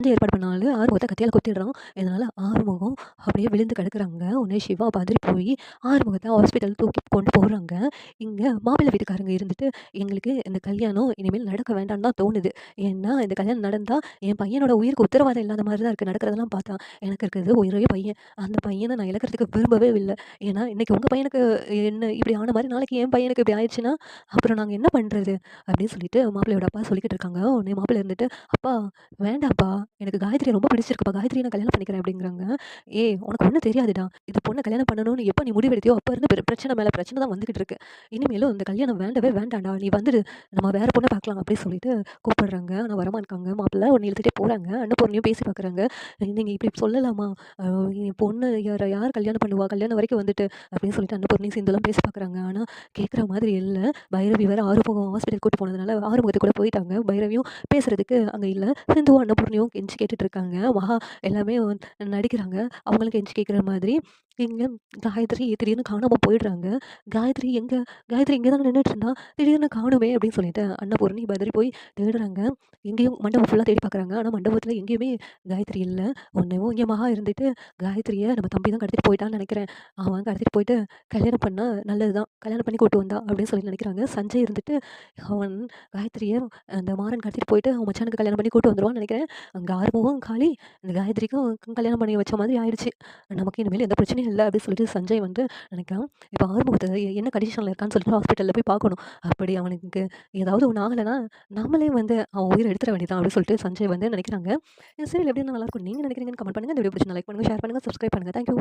வந்து ஏற்பாடு பண்ணாலும் ஆறுமுகத்தை கத்தியால் குத்திடுறான். இதனால் ஆறுமுகம் அப்படியே விழுந்து கிடக்குறாங்க. உடனே சிவா பதறி போய் ஆறுமுகத்தை ஹாஸ்பிட்டல் தூக்கி கொண்டு போகிறாங்க இங்கே மாப்பிள்ளை வீட்டுக்காரங்க இருந்துட்டு எங்களுக்கு இந்த கல்யாணம் இனிமேல் நடக்க வேண்டாம்னு தான் தோணுது. ஏன்னா இந்த கல்யாணம் நடந்தால் என் பையனோட உயிருக்கு உத்தரவாதம் இல்லாத மாதிரி தான் இருக்குது நடக்கிறதெல்லாம் பார்த்தா எனக்கு இருக்கிறது ஒரே பையன். அந்த பையனை நான் இழக்கிறதுக்கு விரும்பவே இல்லை. ஏன்னா இன்றைக்கி உங்கள் பையனுக்கு என்ன இப்படி ஆன மாதிரி நாளைக்கு என் பையனுக்கு இப்படி ஆயிடுச்சுன்னா அப்புறம் நாங்கள் என்ன பண்ணுறது அப்படின்னு சொல்லிட்டு மாப்பிள்ளையோட அப்பா சொல்லிக்கிட்டு இருக்காங்க. உடனே மாப்பிள்ளை இருந்துட்டு அப்பா வேண்டாம்ப்பா. எனக்கு காயத்ரி ரொம்ப பிடிச்சிருக்குப்பா. காயத்ரி நான் கல்யாணம் பண்ணிக்கிறேன் அப்படிங்கிறாங்க. ஏ உனக்கு ஒன்றும் தெரியாதுடா. இது பொண்ணை கல்யாணம் பண்ணணும்னு எப்போ நீ முடிவெடுத்தியோ அப்போ இருந்து பிரச்சனை மேலே பிரச்சனை தான் வந்துகிட்டு இருக்கு. இனிமேலும் இந்த கல்யாணம் வேண்டவே வேண்டாம்டா. நீ வந்துடு. நம்ம வேற பொண்ணை பார்க்கலாம் அப்படின்னு சொல்லிட்டு கூப்பிடுறாங்க. ஆனால் வரமாட்டாங்க. இருக்காங்க ஒன்று இழுத்துட்டே போகிறாங்க அன்னப்பூர்ணியும் பேசி பார்க்குறாங்க நீங்கள் இப்படி சொல்லலாமா? என் பொண்ணு யார் யார் கல்யாணம் பண்ணுவா? கல்யாணம் வரைக்கும் வந்துட்டு அப்படின்னு சொல்லிட்டு அன்னப்பூர்ணி சிந்துலாம் பேசி பார்க்குறாங்க ஆனால் கேட்குற மாதிரி இல்லை. பைரவி வேறு ஆறுமுகம் ஹாஸ்பிட்டல் கூட்டு போனதுனால ஆறுமுகத்துக்கு கூட போயிட்டாங்க. பைரவியும் பேசுகிறதுக்கு அங்கே இல்லை. சிந்துவும் அன்னபூர்ணியும் கெஞ்சி கேட்டுட்டு இருக்காங்க. மகா எல்லாமே நடிக்கிறாங்க. அவங்களுக்கு கெஞ்சி கேட்குற மாதிரி இங்கே காயத்ரி திடீர்னு காணாமல் போயிடுறாங்க. காயத்ரி எங்கே? காயத்ரி இங்கே தான் நின்றுட்டு இருந்தா திடீர்னு காணுமே அப்படின்னு சொல்லிட்டு அன்னபூர்ணி பதறி போய் தேடுறாங்க. எங்கேயும் மண்டபம் ஃபுல்லாக தேடி பார்க்குறாங்க ஆனால் மண்டபத்தில் எங்கேயுமே காயத்ரி இல்லை. ஒன்றும் இங்கே மகா இருந்துட்டு காயத்ரியை நம்ம தம்பி தான் கடத்திட்டு போயிட்டான்னு நினைக்கிறேன். அவன் கடத்திட்டு போயிட்டு கல்யாணம் பண்ணால் நல்லது தான் கல்யாணம் பண்ணி கூட்டு வந்தா அப்படின்னு சொல்லி நினைக்கிறாங்க. சஞ்சய் இருந்துட்டு அவன் காயத்ரியை அந்த மாறன் கடத்திட்டு போயிட்டு அவன் மச்சானுக்கு கல்யாணம் பண்ணி கூட்டு வந்துடுவான்னு நினைக்கிறேன். அங்கே ஆர்வமும் காலி. இந்த காயத்ரிக்கும் கல்யாணம் பண்ணி வச்ச மாதிரி ஆயிடுச்சு. நமக்கு இனிமேல் எந்த பிரச்சனையும் இல்லை அப்படின்னு சொல்லிட்டு சஞ்சய் வந்து நினைக்கிறான். இப்போ ஆர்வத்தை என்ன கண்டிஷனில் இருக்கான்னு சொல்லிட்டு ஹாஸ்பிட்டலில் போய் பார்க்கணும். அப்படி அவனுக்கு ஏதாவது ஒன்று ஆகலைன்னா நம்மளே வந்து அவன் உயிரை எடுத்துட வேண்டியதான் அப்படின்னு சொல்லிட்டு சஞ்சய் வந்து நினைக்கிறாங்க. சரி எப்படி நல்லா இருக்கும். நீங்கள் நினைக்கிறீங்கன்னு கமெண்ட் பண்ணுங்கள் இந்த வீடியோ பிடிச்சி லைக் பண்ணுங்கள் ஷேர் பண்ணுங்கள் சப்ஸ்கிரைப் பண்ணுங்கள் தேங்க்யூ